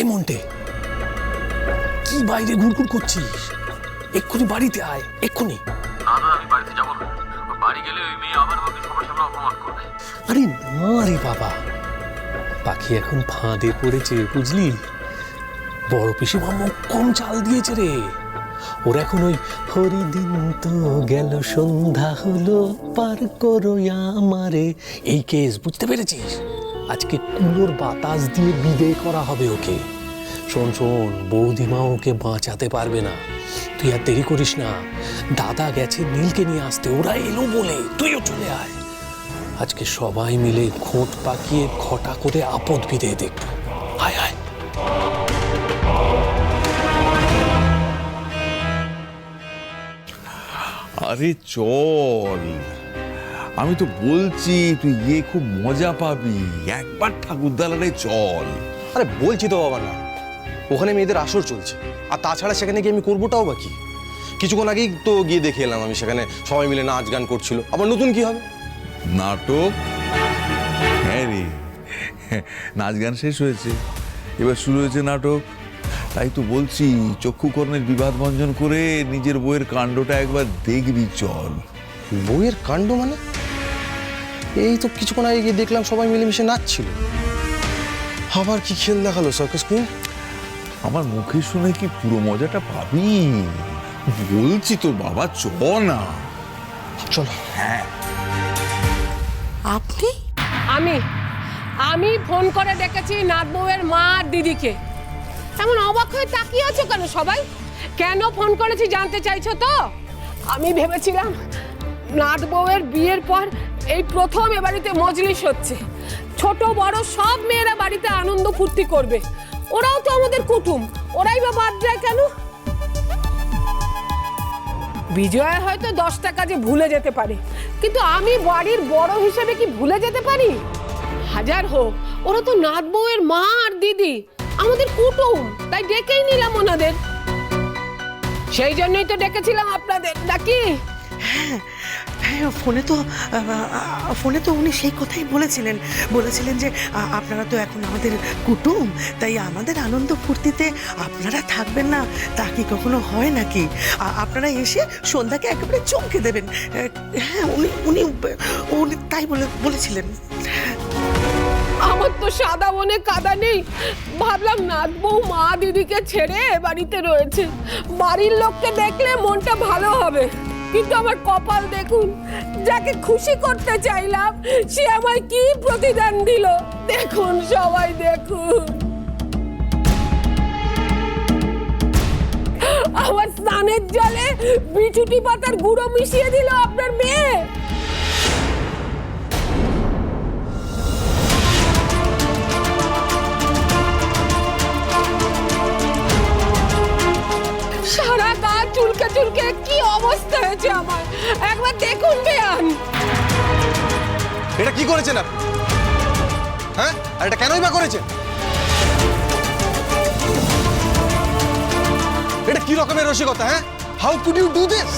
High Monte কি বাইরে ঘুরঘুর করছিস? এক্ষুনি বাড়িতে আয় এক্ষুনি। না না আমি বাড়িতে যাব না। বাড়ি গেলে ওই মেয়ে আবার আমাকে সবার সামনে অপমান করবে। আরে না রে বাবা। পাখি এখন ফাঁদে পড়েছে বুঝলি? বড় পিসিমা মুখ কম চাল দিয়েছে রে। ওর এখন ওই হরিদিন তো গেল সন্ধ্যা হলো পার করো আমারে। এই কেস বুঝতে পেরেছিস? আজকে কুলোর বাতাস দিয়ে বিদে করা হবে ওকে। শোন শোন, বৌদিমা ওকে বাঁচাতে পারবে না। তুই আর দেরি করিস না। দাদা গেছে নীলকে নিয়ে আসতে। ওরা এলো বলে। তুইও চলে আয়। আজকে সবাই মিলে খোঁট পাকিয়ে খটা করে আপদ বিদে দেখব। হায় হায় আরে চল। আমি তো বলছি তুই গিয়ে খুব মজা পাবি। একবার ঠাকুরদালারে চল। আরে বলছি তো বাবা না ওখানে মেয়েদের আসর চলছে আর তাছাড়া সেখানে গিয়ে আমি করবোটাও বা কি? কিছুক্ষণ আগেই তো গিয়ে দেখে এলাম আমি সেখানে সবাই মিলে নাচ গান করছিল। আবার নতুন কি হবে? নাটক? হ্যাঁ রে। নাচ গান শেষ হয়েছে। এবার শুরু হয়েছে নাটক। তাই তো বলছি চক্ষুকর্ণের বিবাদ ভঞ্জন করে নিজের বইয়ের কাণ্ডটা একবার দেখবি চল। বইয়ের কাণ্ড মানে? এই তো কিছুক্ষণ আগে গিয়ে দেখলাম সবাই মিলেমিশে নাচছিল। আবার কি খেল দেখাল সার্কাস কুইন আমার মুখে শুনে কি পুরো মজাটা পাবি? বলছি তো বাবা চ না। চলো। আপনি? আমি আমি ফোন করে ডেকেছি নাত বউয়ের মা আর দিদিকে। এমন অবাক হয়ে তাকিয়ে আছো কেন সবাই? কেন ফোন করেছি জানতে চাইছো তো? আমি ভেবেছিলাম নাত বউয়ের বিয়ের পর এই প্রথম এ বাড়িতে মজলিস হচ্ছে। ছোট, বড় সব মেয়েরা বাড়িতে আনন্দ ফুর্তি করবে। ওরাও তো আমাদের কুটুম। ওরাই বা বাদ যায় কেন? বিজয়া হয়তো দশটা কাজে ভুলে যেতে পারে। কিন্তু আমি বাড়ির বড় হিসেবে কি ভুলে যেতে পারি? হাজার হোক, ওরা তো নাত বউয়ের মা আর দিদি। আমাদের কুটুম। তাই ডেকেই নিলাম ওনাদের। সেই জন্যই তো ডেকেছিলাম আপনাদের। নাকি? হ্যাঁ ফোনে তো ফোনে তো উনি সেই কথাই বলেছিলেন। বলেছিলেন যে আপনারা তো এখন আমাদের কুটুম, তাই আমাদের আনন্দ ফুর্তিতে আপনারা থাকবেন না। তা কি কখনো হয় নাকি? আপনারা এসে সন্ধ্যাকে একেবারে চমকে দেবেন। হ্যাঁ উনি উনি উনি তাই বলে, বলেছিলেন। আমার তো সাদা মনে কাদা নেই। ভাবলাম নাত বউ মা দিদিকে ছেড়ে বাড়িতে রয়েছে। বাড়ির লোককে দেখলে মনটা ভালো হবে। কিন্তু আমার কপাল দেখুন, যাকে খুশি করতে চাইলাম, সে আমায় কি প্রতিদান দিল? দেখুন সবাই, দেখুন। আমার স্নানের জলে বিচুটি পাতার গুঁড়ো মিশিয়ে দিল আপনার মেয়ে। একবার দেখুন বেয়ান এটা কি করেছেন আপনি? হ্যাঁ? আর এটা কেনই বা করেছেন? এটা কি রকমের রসিকতা হ্যাঁ? How could you do this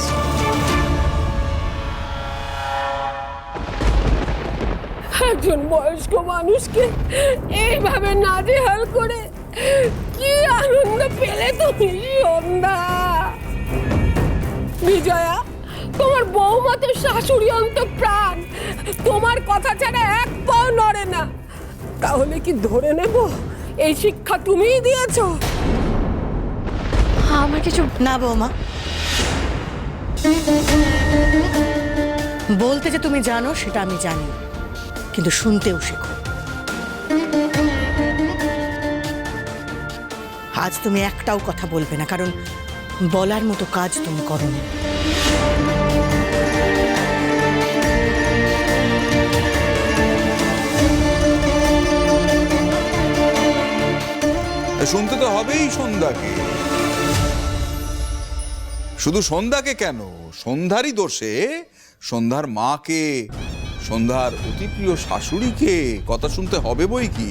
একজন বয়স্ক মানুষকে এইভাবে নাজেহাল করে কি আনন্দ পেলে তুমি সন্ধ্যা? বিজয়া তোমার বৌমা তো শাশুড়ি অন্ত প্রাণ। তোমার কথা ছাড়া এক পাও নড়ে না। তাহলে কি ধরে নেব? এই শিক্ষা তুমিই দিয়েছ? আমার কিছু না বৌমা। বলতে যে তুমি জানো সেটা আমি জানি। কিন্তু শুনতেও শেখো। আজ তুমি একটাও কথা বলবে না কারণ বলার মতো কাজ তুমি করনি। শুনতে তো হবেই সন্ধ্যাকে। শুধু সন্ধ্যাকে কেন? সন্ধ্যারই দোষে সন্ধ্যার মাকে, সন্ধ্যার অতি প্রিয় শাশুড়িকে কথা শুনতে হবে বই কি?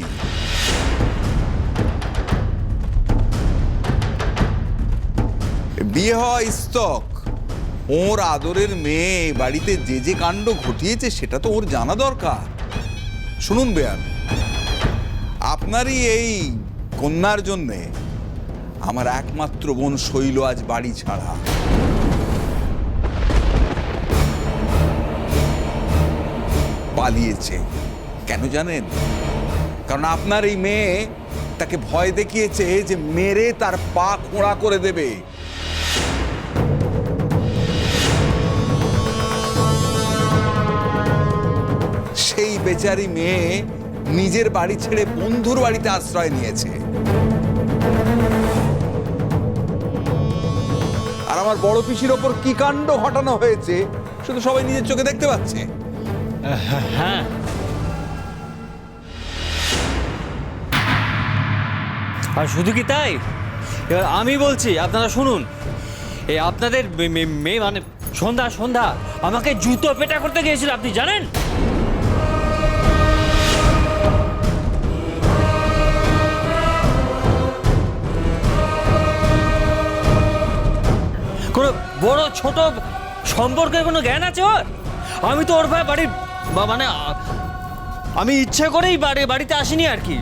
বিয়ে হওয়া স্তক। ওর আদরের মেয়ে বাড়িতে যে যে কাণ্ড ঘটিয়েছে সেটা তো ওর জানা দরকার। শুনুন বেয়ান, আপনারই এই কন্যার জন্যে আমার একমাত্র বোন শৈল আজ বাড়ি ছাড়া। পালিয়েছে। কেন জানেন? কারণ আপনার এই মেয়ে তাকে ভয় দেখিয়েছে যে মেরে তার পা খোঁড়া করে দেবে। সেই বেচারি মেয়ে নিজের বাড়ি ছেড়ে বন্ধুর বাড়িতে আশ্রয় নিয়েছে। আর আমার বড় পিসির ওপর কি কাণ্ড ঘটানো হয়েছে, শুধু সবাই নিজের চোখে দেখতে পাচ্ছে? হ্যাঁ। আর শুধু কি তাই? এবার আমি বলছি, আপনারা শুনুন। এই আপনাদের মেয়ে মানে সন্ধ্যা সন্ধ্যা, আমাকে জুতো পেটা করতে গিয়েছিল, আপনি জানেন? বড় ছোট সম্পর্কের কোনো জ্ঞান আছে ওর? আমি তো ওর ভাই বাড়ির মানে আমি ইচ্ছে করেই বাড়ি, বাড়িতে আসিনি আর কি।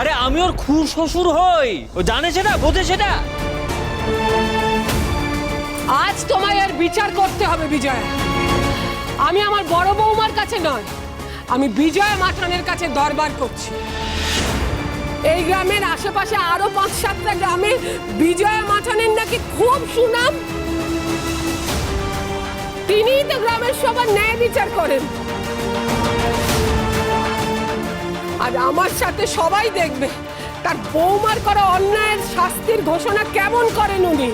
আরে আমি ওর খুর শ্বশুর হই। ও জানে সেটা, বোঝে সেটা? আজ তোমায় আর বিচার করতে হবে বিজয়া। আমি আমার বড় বৌমার কাছে নয়, আমি বিজয় মাঠানের কাছে দরবার করছি। এই গ্রামের আশেপাশে আরও পাঁচ সাতটা গ্রামে বিজয় মাঠানের নাকি খুব সুনাম। তিনিই তো গ্রামের সবার ন্যায় বিচার করেন। আর আমার সাথে সবাই দেখবে তার বৌমার করা অন্যায়ের শাস্তির ঘোষণা কেমন করেন উনি।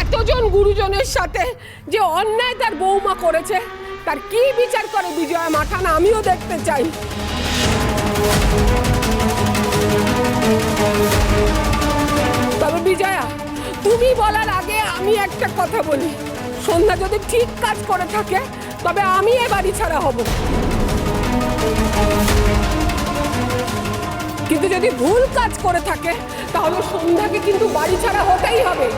এতজন গুরুজনের সাথে যে অন্যায় তার বৌমা করেছে তার কি বিচার করে বিজয়া মাঠান আমিও দেখতে চাই। তবে বিজয়া, তুমি বলার আগে আমি একটা কথা বলি। সন্ধ্যা যদি ঠিক কাজ করে থাকে, তবে আমি এ বাড়ি ছাড়া হব। কিন্তু যদি ভুল কাজ করে থাকে, তাহলে সন্ধ্যাকে কিন্তু বাড়ি ছাড়া হতেই হবে।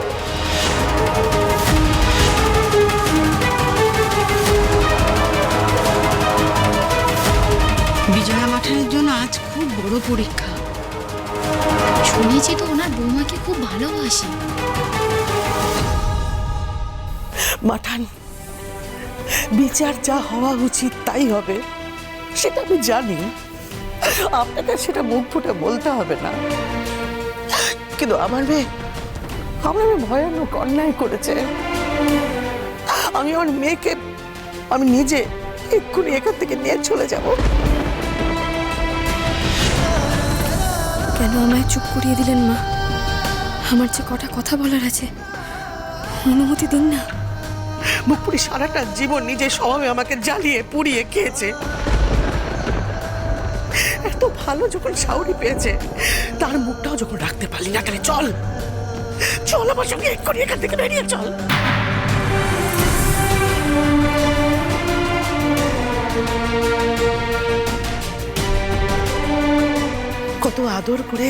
বিজয়া জন্য আজ খুব বড় পরীক্ষা। শুনেছি তো ওনার বৌমাকে খুব ভালোবাসে। মাঠান বিচার যা হওয়া উচিত তাই হবে সেটা আমি জানি। আপনাকে সেটা মুখ ফুটে বলতে হবে না। কিন্তু আমার মেয়ে আমার মেয়ে ভয়ানক অন্যায় করেছে। আমি আমার মেয়েকে আমি নিজে এক্ষুনি এখান থেকে নিয়ে চলে যাব। কেন আমায় চুপ করিয়ে দিলেন মা? আমার যে কটা কথা বলার আছে, অনুমতি দিন না। মুখপুরি সারাটা জীবন নিজের স্বভাবে আমাকে জ্বালিয়ে পুড়িয়ে খেয়েছে। এত ভালো যখন সাউরি পেয়েছে, তার মুখটাও যখন রাখতে পারলি না তাহলে চল। চল আমার সঙ্গে, এক্ষুনি এখান থেকে বেরিয়ে চল। কত আদর করে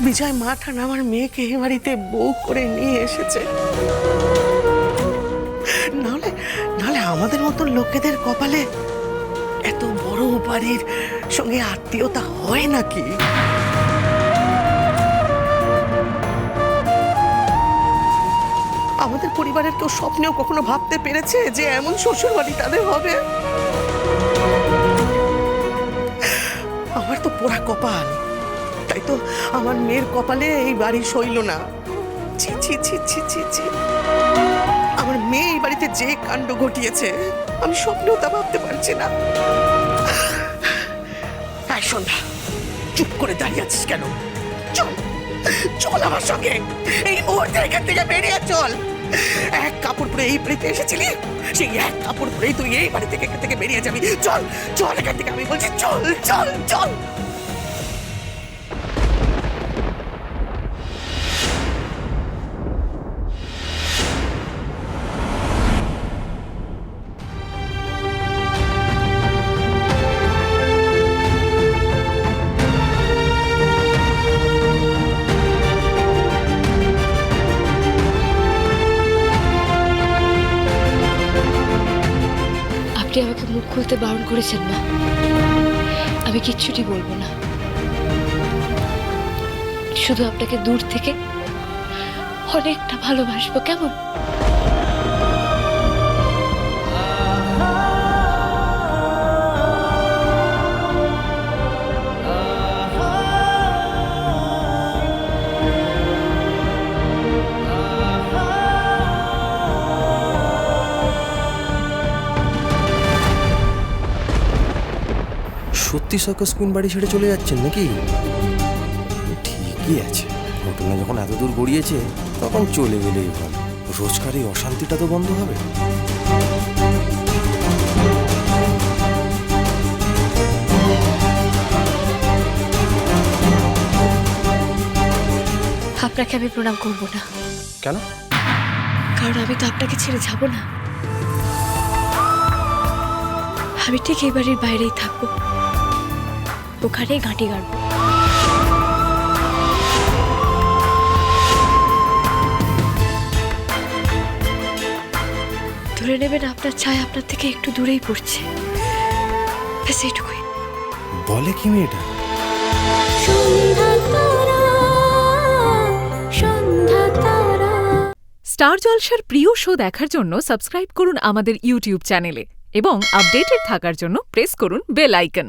বিজয় মাঠান আমার মেয়েকে এ বাড়িতে বউ করে নিয়ে এসেছে। নাহলে নাহলে আমাদের মতো লোকেদের কপালে এত বড় বাড়ির সঙ্গে আত্মীয়তা হয় নাকি? আমাদের পরিবারের কেউ স্বপ্নেও কখনো ভাবতে পেরেছে যে এমন শ্বশুর বাড়ি তাদের হবে? আমার মেয়ের কপালে এই বাড়ি সইল না। ছি ছি ছি ছি ছি ছি। আমার মেয়ে এই বাড়িতে যে কাণ্ড ঘটিয়েছে, আমি স্বপ্নেও তা ভাবতে পারছি না। এই সন্ধ্যা, চুপ করে দাঁড়িয়ে আছিস কেন? চল চল আমার সঙ্গে। এই মুহূর্তে এখান থেকে বেরিয়ে চল। এক কাপড় পরে এই বাড়িতে এসেছিলি? সেই এক কাপড় পরেই তুই এই বাড়ি থেকে এখান থেকে বেরিয়ে যাবি। চল চল এখান থেকে। আমি বলছি, চল চল চল। খুলতে বারণ করেছেন মা। আমি কিচ্ছুটি বলব না। শুধু আপনাকে দূর থেকে অনেকটা ভালোবাসবো, কেমন? সত্যি সার্কাস কুইন বাড়ি ছেড়ে চলে যাচ্ছেন নাকি? ঠিকই আছে। ঘটনা যখন এত দূর গড়িয়েছে তখন চলে গেলেই ভালো। রোজকার এই অশান্তিটা তো বন্ধ হবে। আপনাকে আমি প্রণাম করব না। কেন? কারণ আমি তো আপনাকে ছেড়ে যাব না। আমি ঠিক এই বাড়ির বাইরেই থাকব। ওখানেই ঘাঁটি গাড়বো ধরে নেবেন আপনার ছায়া আপনার থেকে একটু দূরেই পড়ছে। বলে কি মেয়েটা? স্টার জলসার প্রিয় শো দেখার জন্য সাবস্ক্রাইব করুন আমাদের ইউটিউব চ্যানেলে এবং আপডেটেড থাকার জন্য প্রেস করুন বেল আইকন।